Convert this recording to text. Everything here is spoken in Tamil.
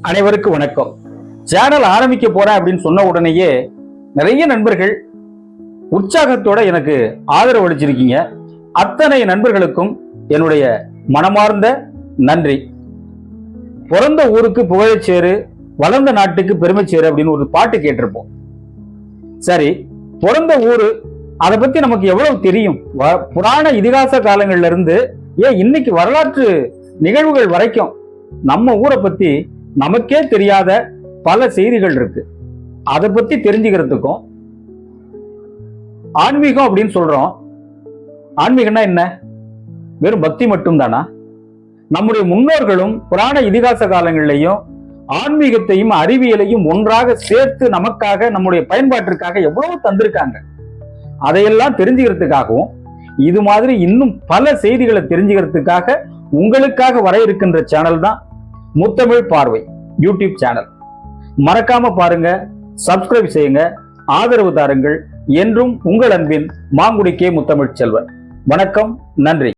அனைவருக்கும் வணக்கம். சேனல் ஆரம்பிக்க போறேன் அப்படின்னு சொன்ன உடனேயே நிறைய நண்பர்கள் உற்சாகத்தோட எனக்கு ஆதரவு அளிச்சிருக்கீங்க. அத்தனை நண்பர்களுக்கும் என்னுடைய மனமார்ந்த நன்றி. பிறந்த ஊருக்கு புகழச்சேரு வளர்ந்த நாட்டுக்கு பெருமைச்சேரு அப்படின்னு ஒரு பாட்டு கேட்டிருப்போம். சரி பிறந்த ஊரு அதை பத்தி நமக்கு எவ்வளவு தெரியும்? வ- புராண இதிகாச காலங்கள்ல இருந்து ஏன் இன்னைக்கு வரலாற்று நிகழ்வுகள் வரைக்கும் நம்ம ஊரை பத்தி நமக்கே தெரியாத பல செய்திகள் இருக்கு. அதை பத்தி தெரிஞ்சுக்கிறதுக்கும் ஆன்மீகம் அப்படின்னு சொல்றோம். ஆன்மீகம்னா என்ன? வெறும் பக்தி மட்டும்தானா? நம்முடைய முன்னோர்களும் புராண இதிகாச காலங்களிலையும் ஆன்மீகத்தையும் அறிவியலையும் ஒன்றாக சேர்த்து நமக்காக நம்முடைய பயன்பாட்டிற்காக எவ்வளவு தந்திருக்காங்க. அதையெல்லாம் தெரிஞ்சுக்கிறதுக்காகவும் இது மாதிரி இன்னும் பல செய்திகளை தெரிஞ்சுக்கிறதுக்காக உங்களுக்காக வர இருக்கின்ற சேனல் தான் முத்தமிழ் பார்வை யூடியூப் சேனல் மறக்காம பாருங்க சப்ஸ்கிரைப் செய்யுங்க ஆதரவு தாருங்கள் என்றும் உங்கள் அன்பின் மாங்குடி கே முத்தமிழ் செல்வன் வணக்கம் நன்றி.